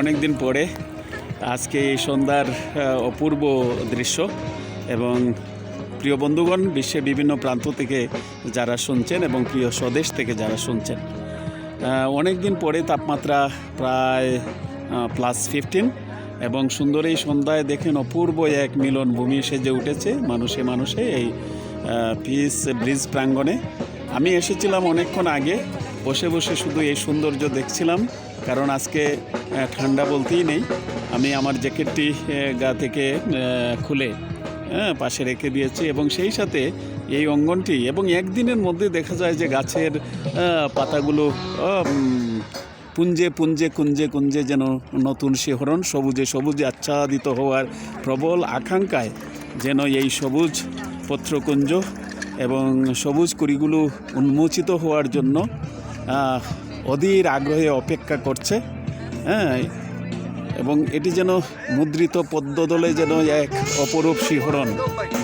অনেক দিন পরে আজকে এই সন্ধ্যার অপূর্ব দৃশ্য এবং প্রিয় বন্ধুগণ, বিশ্বের বিভিন্ন প্রান্ত থেকে যারা শুনছেন এবং প্রিয় স্বদেশ থেকে যারা শুনছেন অনেক দিন পরে তাপমাত্রা প্রায় প্লাস ফিফটিন এবং সুন্দর এই সন্ধ্যায় দেখেন অপূর্ব এক মিলন ভূমি সেজে উঠেছে মানুষে মানুষে এই পিস ব্রিজ প্রাঙ্গণে। আমি এসেছিলাম অনেকক্ষণ আগে, বসে বসে শুধু এই সৌন্দর্য দেখছিলাম। কারণ আজকে ঠান্ডা বলতেই নেই। আমি আমার জ্যাকেটটি গা থেকে খুলে হ্যাঁ পাশে রেখে দিয়েছি এবং সেই সাথে এই অঙ্গনটি এবং একদিনের মধ্যে দেখা যায় যে গাছের পাতাগুলো পুঞ্জে পুঞ্জে কুঞ্জে কুঞ্জে যেন নতুন শিহরণ, সবুজে সবুজে আচ্ছাদিত হওয়ার প্রবল আকাঙ্ক্ষায় যেন এই সবুজ পত্রকুঞ্জ এবং সবুজ কুড়িগুলো উন্মোচিত হওয়ার জন্য অধীর আগ্রহে অপেক্ষা করছে হ্যাঁ এবং এটি যেন মুদ্রিত পদ্মদলে যেন এক অপরূপ শিহরণ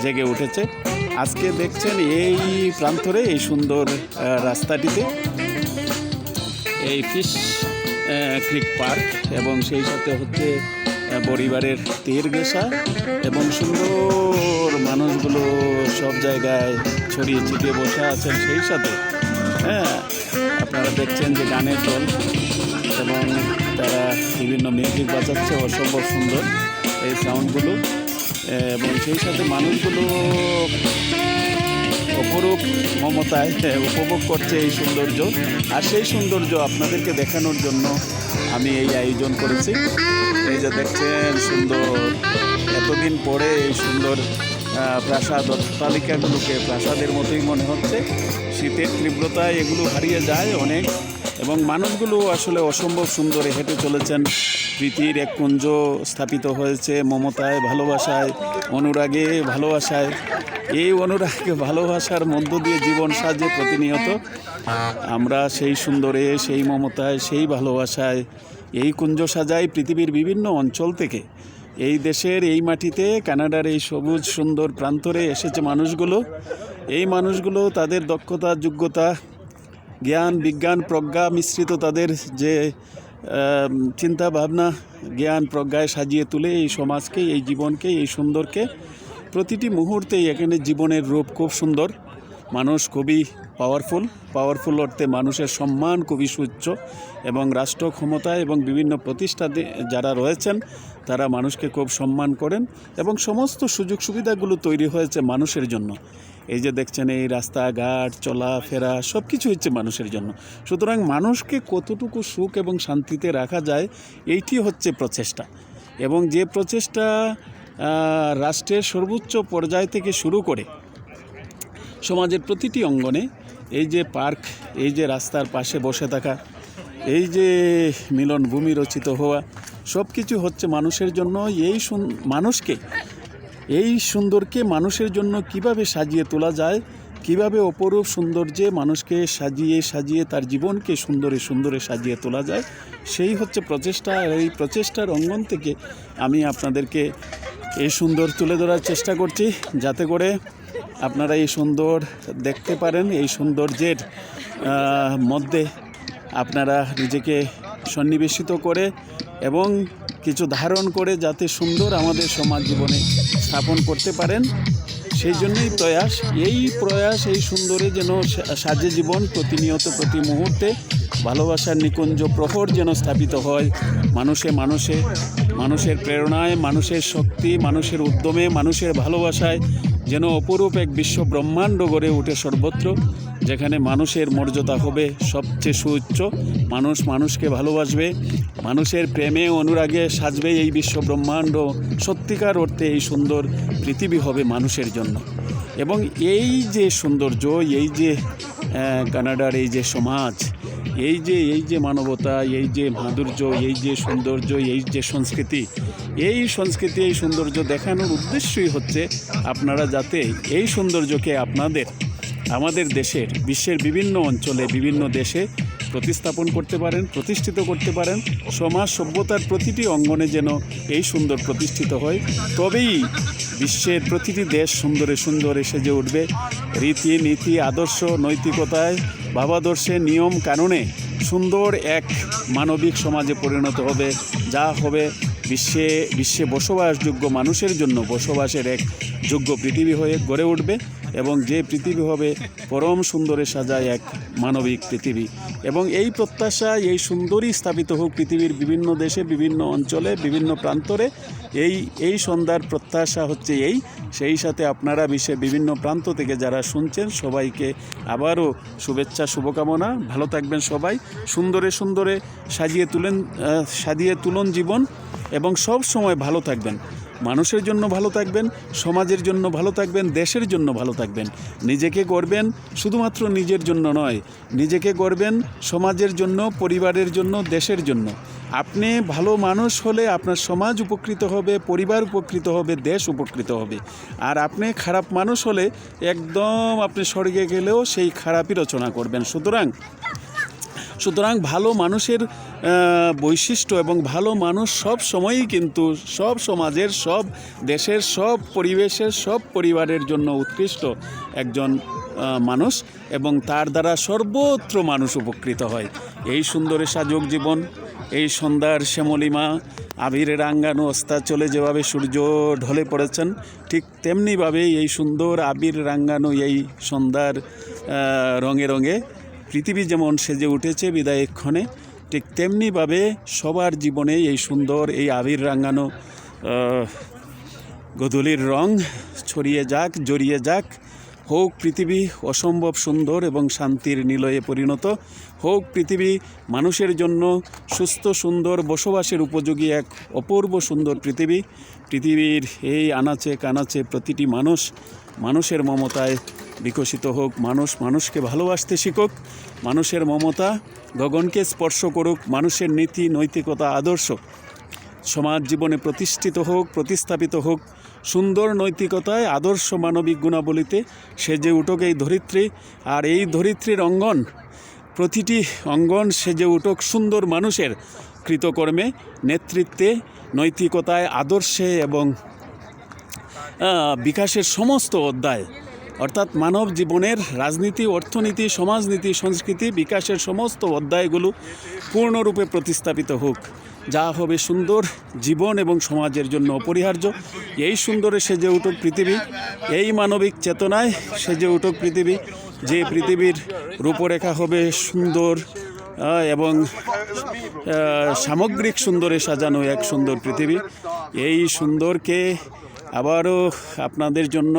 জেগে উঠেছে। আজকে দেখছেন এই প্রান্তরে, এই সুন্দর রাস্তাটিতে এই ফিশ ক্রিক পার্ক এবং সেই সাথে হচ্ছে পরিবারের তীর ঘেঁষা এবং সুন্দর মানুষগুলো সব জায়গায় ছড়িয়ে ছিটিয়ে বসে আছেন সেই সাথে। হ্যাঁ। আপনারা দেখছেন যে গানের দল এবং তারা বিভিন্ন মিউজিক বাজাচ্ছে, অসম্ভব সুন্দর এই সাউন্ডগুলো এবং সেই সাথে মানুষগুলো অপরূপ মমতায় উপভোগ করছে এই সৌন্দর্য। আর সেই সৌন্দর্য আপনাদেরকে দেখানোর জন্য আমি এই আয়োজন করেছি। এই যে দেখছেন সুন্দর, এতদিন পরে এই সুন্দর প্রাসাদ অট্টালিকাগুলোকে প্রাসাদের মতোই মনে হচ্ছে। শীতের তীব্রতায় এগুলো হারিয়ে যায় অনেক এবং মানুষগুলো আসলে অসম্ভব সুন্দরে হেঁটে চলেছেন। প্রীতির এক কুঞ্জ স্থাপিত হয়েছে মমতায়, ভালোবাসায়, অনুরাগে ভালোবাসায়। এই অনুরাগে ভালোবাসার মধ্য দিয়ে জীবন সাজে প্রতিনিয়ত। আমরা সেই সুন্দরে, সেই মমতায়, সেই ভালোবাসায় এই কুঞ্জ সাজাই পৃথিবীর বিভিন্ন অঞ্চল থেকে। এই দেশের এই মাটিতে, কানাডার এই সবুজ সুন্দর প্রান্তরে এসেছে মানুষগুলো। এই মানুষগুলো তাদের দক্ষতা, যোগ্যতা, জ্ঞান, বিজ্ঞান, প্রজ্ঞা মিশ্রিত তাদের যে চিন্তা ভাবনা জ্ঞান, প্রজ্ঞায় সাজিয়ে তুলে এই সমাজকে, এই জীবনকে, এই সুন্দরকে প্রতিটি মুহূর্তেই এখানে জীবনের রূপ খুব সুন্দর। মানুষ খুবই পাওয়ারফুল পাওয়ারফুল অর্থে মানুষের সম্মান খুবই সুচ্চ এবং রাষ্ট্র ক্ষমতা এবং বিভিন্ন প্রতিষ্ঠানে যারা রয়েছেন, তারা মানুষকে খুব সম্মান করেন এবং সমস্ত সুযোগ সুবিধাগুলো তৈরি হয়েছে মানুষের জন্য। এই যে দেখছেন, এই রাস্তাঘাট, চলাফেরা সব কিছু হচ্ছে মানুষের জন্য। সুতরাং মানুষকে কতটুকু সুখ এবং শান্তিতে রাখা যায়, এইটি হচ্ছে প্রচেষ্টা। এবং যে প্রচেষ্টা রাষ্ট্রের সর্বোচ্চ পর্যায় থেকে শুরু করে সমাজের প্রতিটি অঙ্গনে এই যে পার্ক, এই যে রাস্তার পাশে বসে থাকা, এই যে মিলনভূমি রচিত হওয়া সব কিছু হচ্ছে মানুষের জন্য এই মানুষকে, এই সুন্দরকে মানুষের জন্য কীভাবে সাজিয়ে তোলা যায়, কীভাবে অপরূপ সৌন্দর্যে মানুষকে সাজিয়ে সাজিয়ে তার জীবনকে সুন্দরে সুন্দরে সাজিয়ে তোলা যায়, সেই হচ্ছে প্রচেষ্টা। আর এই প্রচেষ্টার অঙ্গন থেকে আমি আপনাদেরকে এই সুন্দর তুলে ধরার চেষ্টা করছি, যাতে করে আপনারা এই সুন্দর দেখতে পারেন, এই সৌন্দর্যের মধ্যে আপনারা নিজেকে সন্নিবেশিত করে এবং কিছু ধারণ করে যাতে সুন্দর আমাদের সমাজ জীবনে স্থাপন করতে পারেন। সেই জন্যই প্রয়াস, এই প্রয়াস, এই সুন্দরে যেন সাজে জীবন প্রতিনিয়ত, প্রতি মুহূর্তে ভালোবাসার নিকুঞ্জ প্রহর যেন স্থাপিত হয় মানুষে মানুষে, মানুষের প্রেরণায়, মানুষের শক্তি, মানুষের উদ্যমে, মানুষের ভালোবাসায় যেন অপরূপ এক বিশ্ব ব্রহ্মাণ্ড গড়ে উঠে সর্বত্র, যেখানে মানুষের মর্যাদা হবে সবচেয়ে সুউচ্চ। মানুষ মানুষকে ভালোবাসবে, মানুষের প্রেমে অনুরাগে সাজবে এই বিশ্ব ব্রহ্মাণ্ড সত্যিকার অর্থে এই সুন্দর পৃথিবী হবে মানুষের জন্য। এবং এই যে সৌন্দর্য, এই যে কানাডার এই যে সমাজ এই যে এই যে মানবতা, এই যে মাধুর্য, এই যে সৌন্দর্য, এই যে সংস্কৃতি, এই সংস্কৃতি, এই সৌন্দর্য দেখানোর উদ্দেশ্যই হচ্ছে আপনারা যাতে এই সৌন্দর্যকে আপনাদের, আমাদের দেশের, বিশ্বের বিভিন্ন অঞ্চলে, বিভিন্ন দেশে প্রতিস্থাপন করতে পারেন, প্রতিষ্ঠিত করতে পারেন। সমাজ সভ্যতার প্রতিটি অঙ্গনে যেন এই সুন্দর প্রতিষ্ঠিত হয়। তবেই বিশ্বের প্রতিটি দেশ সুন্দরে সুন্দরে সেজে উঠবে। রীতি নীতি আদর্শ, নৈতিকতায় ভাবাদর্শে নিয়ম কানুনে সুন্দর এক মানবিক সমাজে পরিণত হবে, যা হবে বিশ্বে বিশ্বে বসবাসযোগ্য মানুষের জন্য বসবাসের এক যোগ্য পৃথিবী হয়ে গড়ে উঠবে। এবং যে পৃথিবী হবে পরম সুন্দরে সাজায় এক মানবিক পৃথিবী। এবং এই প্রত্যাশা, এই সুন্দরই স্থাপিত হোক পৃথিবীর বিভিন্ন দেশে, বিভিন্ন অঞ্চলে, বিভিন্ন প্রান্তরে, এই এই সন্ধ্যার প্রত্যাশা হচ্ছে এই। সেই সাথে আপনারা বিশ্বের বিভিন্ন প্রান্ত থেকে যারা শুনছেন, সবাইকে আবারও শুভেচ্ছা, শুভকামনা। ভালো থাকবেন সবাই। সুন্দরে সুন্দরে সাজিয়ে তুলেন সাজিয়ে তুলন জীবন এবং সব সময় ভালো থাকবেন। মানুষের জন্য ভালো থাকবেন, সমাজের জন্য ভালো থাকবেন, দেশের জন্য ভালো থাকবেন। নিজেকে গড়বেন শুধুমাত্র নিজের জন্য নয়, নিজেকে গড়বেন সমাজের জন্য, পরিবারের জন্য, দেশের জন্য। আপনি ভালো মানুষ হলে আপনার সমাজ উপকৃত হবে, পরিবার উপকৃত হবে, দেশ উপকৃত হবে। আর আপনি খারাপ মানুষ হলে একদম আপনি স্বর্গে গেলেও সেই খারাপই রচনা করবেন। সুতরাং সুতরাং ভালো মানুষের বৈশিষ্ট্য এবং ভালো মানুষ সব সময়ই কিন্তু সব সমাজের, সব দেশের, সব পরিবেশের, সব পরিবারের জন্য উৎকৃষ্ট একজন মানুষ এবং তার দ্বারা সর্বত্র মানুষ উপকৃত হয়। এই সুন্দরে সাজক জীবন এই সন্ধ্যার শ্যামলিমা আবিরের রাঙ্গানো অস্তা চলে যেভাবে সূর্য ঢলে পড়েছেন, ঠিক তেমনিভাবেই এই সুন্দর আবির রাঙ্গানো এই সন্ধ্যার রঙে রঙে পৃথিবী যেমন সেজে উঠেছে বিদায়ক্ষণে ঠিক তেমনিভাবে সবার জীবনে এই সুন্দর, এই আবির রাঙানো গধূলির রং ছড়িয়ে যাক, জড়িয়ে যাক, হোক পৃথিবী অসম্ভব সুন্দর এবং শান্তির নিলয়ে পরিণত, হোক পৃথিবী মানুষের জন্য সুস্থ, সুন্দর, বসবাসের উপযোগী এক অপূর্ব সুন্দর পৃথিবী। পৃথিবীর এই আনাচে কানাচে প্রতিটি মানুষ, মানুষের মমতায় বিকশিত হোক, মানুষ মানুষকে ভালোবাসতে শিখুক, মানুষের মমতা, গগনকে স্পর্শ করুক, মানুষের নীতি, নৈতিকতা, আদর্শ সমাজ জীবনে প্রতিষ্ঠিত হোক, প্রতিস্থাপিত হোক, সুন্দর নৈতিকতায় আদর্শ মানবিক গুণাবলীতে সেজে উঠুক এই ধরিত্রী। আর এই ধরিত্রীর অঙ্গন, প্রতিটি অঙ্গন সেজে উঠুক সুন্দর মানুষের কৃতকর্মে, নেতৃত্বে, নৈতিকতায়, আদর্শে এবং বিকাশের সমস্ত অধ্যায়। অর্থাৎ মানব জীবনের রাজনীতি, অর্থনীতি, সমাজনীতি, সংস্কৃতি বিকাশের সমস্ত অধ্যায়গুলো পূর্ণরূপে প্রতিস্থাপিত হোক। যা হবে সুন্দর জীবন এবং সমাজের জন্য অপরিহার্য। এই সুন্দরে সেজে উঠুক পৃথিবী, এই মানবিক চেতনায় সেজে উঠুক পৃথিবী, যে পৃথিবীর রূপরেখা হবে সুন্দর এবং সামগ্রিক সুন্দরে সাজানো এক সুন্দর পৃথিবী। এই সুন্দরকে আবারও আপনাদের জন্য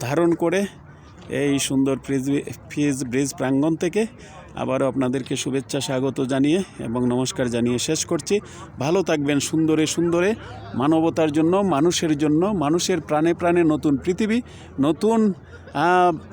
ধারণ করে এই সুন্দর ফ্রিজ ফ্রিজ ব্রিজ প্রাঙ্গণ থেকে আবারও আপনাদেরকে শুভেচ্ছা, স্বাগত জানিয়ে এবং নমস্কার জানিয়ে শেষ করছি। ভালো থাকবেন সুন্দরে সুন্দরে, মানবতার জন্য, মানুষের জন্য, মানুষের প্রাণে প্রাণে নতুন পৃথিবী, নতুন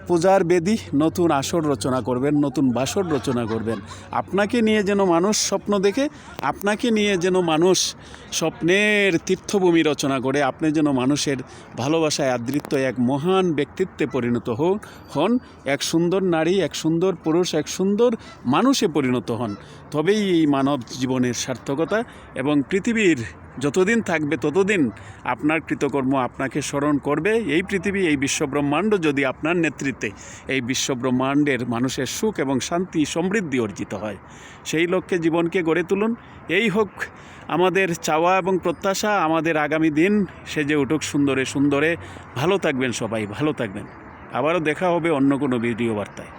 পূজার বেদি, নতুন আসর রচনা করবেন, নতুন বাসর রচনা করবেন। আপনাকে নিয়ে যেন মানুষ স্বপ্ন দেখে, আপনাকে নিয়ে যেন মানুষ স্বপ্নের তীর্থভূমি রচনা করে, আপনি যেন মানুষের ভালোবাসায় আদৃত্য এক মহান ব্যক্তিত্বে পরিণত হন হন। এক সুন্দর নারী, এক সুন্দর পুরুষ, এক সুন্দর মানুষে পরিণত হন। তবেই এই মানব জীবনের সার্থকতা এবং পৃথিবীর যতদিন থাকবে ততদিন আপনার কৃতকর্ম আপনাকে স্মরণ করবে। এই পৃথিবী, এই বিশ্বব্রহ্মাণ্ড যদি আপনার নেতৃত্বে এই বিশ্বব্রহ্মাণ্ডের মানুষের সুখ এবং শান্তি, সমৃদ্ধি অর্জিত হয়। সেই লক্ষ্যে জীবনকে গড়ে তুলুন। এই হোক আমাদের চাওয়া এবং প্রত্যাশা, আমাদের আগামী দিন সেজে উঠুক সুন্দরে সুন্দরে। ভালো থাকবেন সবাই, ভালো থাকবেন। আবারও দেখা হবে অন্য কোনো ভিডিও বার্তায়।